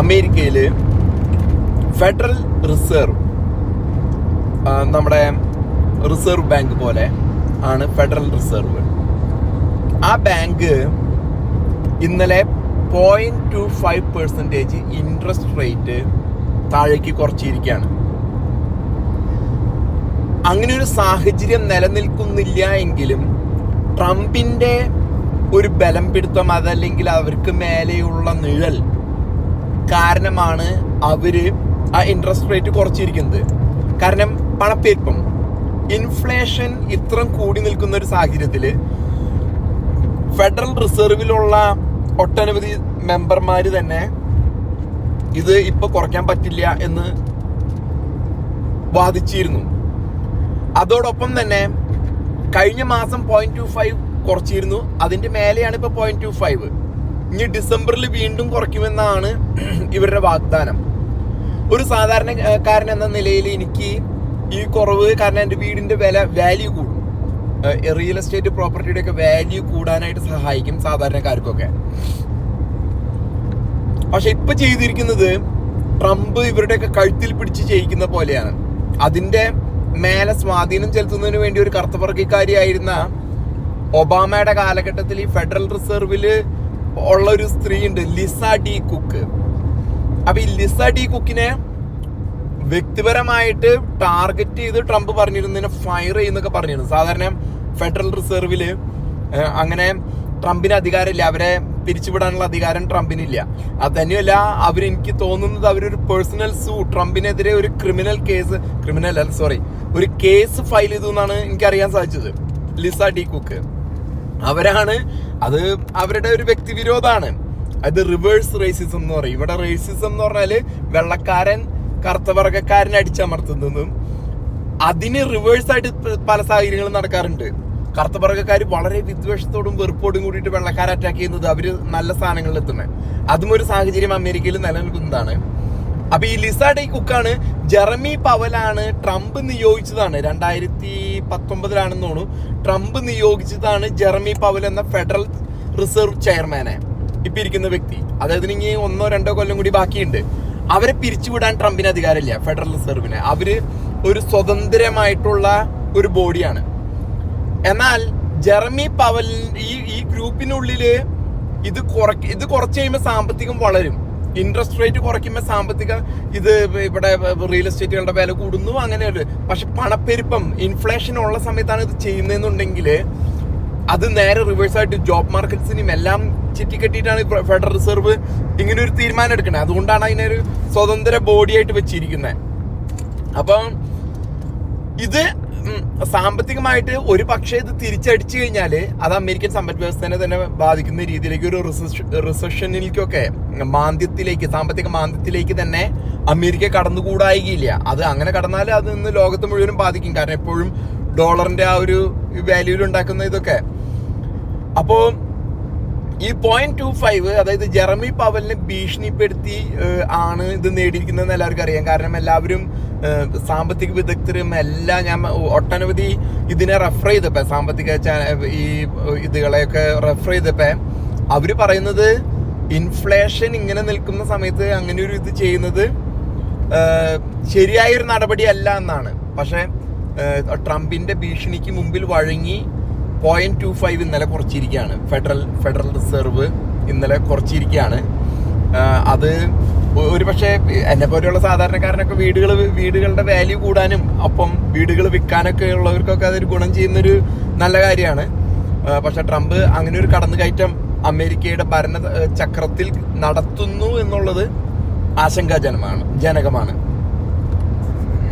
അമേരിക്കയിൽ federal reserve നമ്മുടെ reserve bank പോലെ ആണ് ഫെഡറൽ റിസർവ്. ആ ബാങ്ക് ഇന്നലെ point two five percentage interest rate താഴേക്ക് കുറച്ചിരിക്കുകയാണ്. അങ്ങനെ ഒരു സാഹചര്യം നിലനിൽക്കുന്നില്ല എങ്കിലും ട്രംപിന്റെ ഒരു ബലം പിടുത്തം അതല്ലെങ്കിൽ അവർക്ക് മേലെയുള്ള നിഴൽ കാരണമാണ് അവർ ആ ഇൻട്രസ്റ്റ് റേറ്റ് കുറച്ചിരിക്കുന്നത്. കാരണം പണപ്പെരുപ്പം. ഇൻഫ്ലേഷൻ ഇത്രയും കൂടി നിൽക്കുന്ന ഒരു സാഹചര്യത്തിൽ ഫെഡറൽ റിസർവിലുള്ള ഒട്ടനവധി മെമ്പർമാർ തന്നെ ഇത് ഇപ്പൊ കുറയ്ക്കാൻ പറ്റില്ല എന്ന് വാദിച്ചിരുന്നു. അതോടൊപ്പം തന്നെ കഴിഞ്ഞ മാസം പോയിന്റ് ടു ഫൈവ് കുറച്ചിരുന്നു. അതിന്റെ മേലെയാണ് ഇപ്പൊ പോയിന്റ് ടു ഫൈവ് ഇനി ഡിസംബറിൽ വീണ്ടും കുറയ്ക്കുമെന്നാണ് ഇവരുടെ വാഗ്ദാനം. ഒരു സാധാരണക്കാരൻ എന്ന നിലയിൽ എനിക്ക് ഈ കുറവ് കാരണം എന്റെ വീടിന്റെ വില വാല്യൂ കൂടും. റിയൽ എസ്റ്റേറ്റ് പ്രോപ്പർട്ടിയുടെ ഒക്കെ വാല്യൂ കൂടാനായിട്ട് സഹായിക്കും സാധാരണക്കാർക്കൊക്കെ. പക്ഷെ ഇപ്പൊ ചെയ്തിരിക്കുന്നത് ട്രംപ് ഇവരുടെയൊക്കെ കഴുത്തിൽ പിടിച്ച് ചെയ്യിക്കുന്ന പോലെയാണ്. അതിന്റെ മേലെ സ്വാധീനം ചെലുത്തുന്നതിന് വേണ്ടി ഒരു കറുത്തവർഗക്കാരിയായിരുന്ന ഒബാമയുടെ കാലഘട്ടത്തിൽ ഈ ഫെഡറൽ റിസർവിൽ ഉള്ള ഒരു സ്ത്രീ ഉണ്ട് ലിസ ഡി കുക്ക്. അപ്പൊ ഈ ലിസ ഡി കുക്കിനെ വ്യക്തിപരമായിട്ട് ടാർഗറ്റ് ചെയ്ത് ട്രംപ് പറഞ്ഞിരുന്നതിനെ ഫയർ ചെയ്യുന്നൊക്കെ പറഞ്ഞിരുന്നു. സാധാരണ ഫെഡറൽ റിസർവിൽ അങ്ങനെ ട്രംപിന് അധികാരമില്ല. അവരെ പിരിച്ചുവിടാനുള്ള അധികാരം ട്രംപിനില്ല. അത് തന്നെയല്ല അവരെനിക്ക് തോന്നുന്നത് അവരൊരു പേഴ്സണൽ സൂ ട്രംപിനെതിരെ ഒരു ക്രിമിനൽ കേസ് ക്രിമിനൽ അല്ല സോറി ഒരു കേസ് ഫയൽ ചെയ്തു എന്നാണ് എനിക്ക് അറിയാൻ സാധിച്ചത്. Lisa D Cook. അവരാണ് അത് അവരുടെ ഒരു വ്യക്തിവിരോധാണ് അത് റിവേഴ്സ് റേസിസം എന്ന് പറയും. ഇവിടെ റേസിസം എന്ന് പറഞ്ഞാൽ വെള്ളക്കാരൻ കറുത്തവർഗക്കാരനെ അടിച്ചമർത്തുന്നതും അതിന് റിവേഴ്സ് ആയിട്ട് പല സാഹചര്യങ്ങളും നടക്കാറുണ്ട്. കറുത്തവർഗക്കാർ വളരെ വിദ്വേഷത്തോടും വെറുപ്പോടും കൂടിയിട്ട് വെള്ളക്കാരെ അറ്റാക്ക് ചെയ്യുന്നത് അവർ നല്ല സ്ഥാനങ്ങളിൽ എത്തുന്നത് അതും ഒരു സാഹചര്യം അമേരിക്കയിൽ നിലനിൽക്കുന്നതാണ്. അപ്പൊ ഈ ലിസ ഡേ കുക്കാണ്. ജെറമി പവലാണ് ട്രംപ് നിയോഗിച്ചതാണ്. രണ്ടായിരത്തി പത്തൊമ്പതിലാണെന്ന് തോന്നുന്നു. ട്രംപ് നിയോഗിച്ചതാണ് ജെറമി പവൽ എന്ന ഫെഡറൽ റിസർവ് ചെയർമാനെ. ഇപ്പൊ ഇരിക്കുന്ന വ്യക്തി. അതായത് ഇനി ഒന്നോ രണ്ടോ കൊല്ലം കൂടി ബാക്കിയുണ്ട്. അവരെ പിരിച്ചുവിടാൻ ട്രംപിന് അധികാരമില്ല ഫെഡറൽ റിസർവിന്. അവർ ഒരു സ്വതന്ത്രമായിട്ടുള്ള ഒരു ബോഡിയാണ്. എന്നാൽ ജെറമി പവൽ ഈ ഈ ഗ്രൂപ്പിനുള്ളിൽ ഇത് കുറ ഇത് കുറച്ച് കഴിയുമ്പോൾ സാമ്പത്തികം വളരും. ഇൻട്രസ്റ്റ് റേറ്റ് കുറയ്ക്കുമ്പോൾ സാമ്പത്തിക ഇത് ഇവിടെ റിയൽ എസ്റ്റേറ്റുകളുടെ വില കൂടുന്നു അങ്ങനെ പക്ഷെ പണപ്പെരുപ്പം ഇൻഫ്ലേഷൻ ഉള്ള സമയത്താണ് ഇത് ചെയ്യുന്നതെന്നുണ്ടെങ്കിൽ അത് നേരെ റിവേഴ്സ് ആയിട്ട് ജോബ് മാർക്കറ്റ്സിനും എല്ലാം ചുറ്റിക്കെട്ടിയിട്ടാണ് ഫെഡറൽ റിസർവ് ഇങ്ങനെ ഒരു തീരുമാനം എടുക്കുന്നത് അതുകൊണ്ടാണ് അതിനൊരു സ്വതന്ത്ര ബോഡിയായിട്ട് വെച്ചിരിക്കുന്നത് അപ്പം ഇത് സാമ്പത്തികമായിട്ട് ഒരു പക്ഷേ ഇത് തിരിച്ചടിച്ചു കഴിഞ്ഞാൽ അത് അമേരിക്കൻ സമ്പദ് വ്യവസ്ഥനെ തന്നെ ബാധിക്കുന്ന രീതിയിലേക്ക് ഒരു റിസഷനിലേക്കൊക്കെ മാന്ദ്യത്തിലേക്ക് സാമ്പത്തിക മാന്ദ്യത്തിലേക്ക് തന്നെ അമേരിക്ക കടന്നുകൂടായികയില്ല. അത് അങ്ങനെ കടന്നാൽ അത് ഇന്ന് ലോകത്ത് മുഴുവനും ബാധിക്കും. കാരണം എപ്പോഴും ഡോളറിന്റെ ആ ഒരു വാല്യൂവിൽ ഉണ്ടാക്കുന്ന ഇതൊക്കെ. അപ്പോൾ ഈ പോയിന്റ് ടു ഫൈവ് അതായത് ജെറമി പവലിനെ ഭീഷണിപ്പെടുത്തി ആണ് ഇത് നേടിയിരിക്കുന്നതെന്ന് എല്ലാവർക്കും അറിയാം. കാരണം എല്ലാവരും സാമ്പത്തിക വിദഗ്ധരും എല്ലാം ഞാൻ ഒട്ടനവധി ഇതിനെ റെഫർ ചെയ്തപ്പോ സാമ്പത്തിക ഈ ഇതുകളെയൊക്കെ റെഫർ ചെയ്തപ്പോ അവർ പറയുന്നത് ഇൻഫ്ലേഷൻ ഇങ്ങനെ നിൽക്കുന്ന സമയത്ത് അങ്ങനെ ഒരു ഇത് ചെയ്യുന്നത് ശരിയായൊരു നടപടിയല്ല എന്നാണ്. പക്ഷെ ട്രംപിന്റെ ഭീഷണിക്ക് മുമ്പിൽ വഴങ്ങി പോയിന്റ് ടു ഫൈവ് ഇന്നലെ കുറച്ചിരിക്കുകയാണ്. ഫെഡറൽ ഫെഡറൽ റിസർവ് ഇന്നലെ കുറച്ചിരിക്കുകയാണ്. അത് ഒരു പക്ഷേ എന്നെ പോലെയുള്ള സാധാരണക്കാരനൊക്കെ വീടുകൾ വീടുകളുടെ വാല്യൂ കൂടാനും അപ്പം വീടുകൾ വിൽക്കാനൊക്കെ ഉള്ളവർക്കൊക്കെ അതൊരു ഗുണം ചെയ്യുന്നൊരു നല്ല കാര്യമാണ്. പക്ഷേ ട്രംപ് അങ്ങനെ ഒരു കടന്നുകയറ്റം അമേരിക്കയുടെ ഭരണ ചക്രത്തിൽ നടത്തുന്നു എന്നുള്ളത് ആശങ്കാജനമാണ് ജനകമാണ്.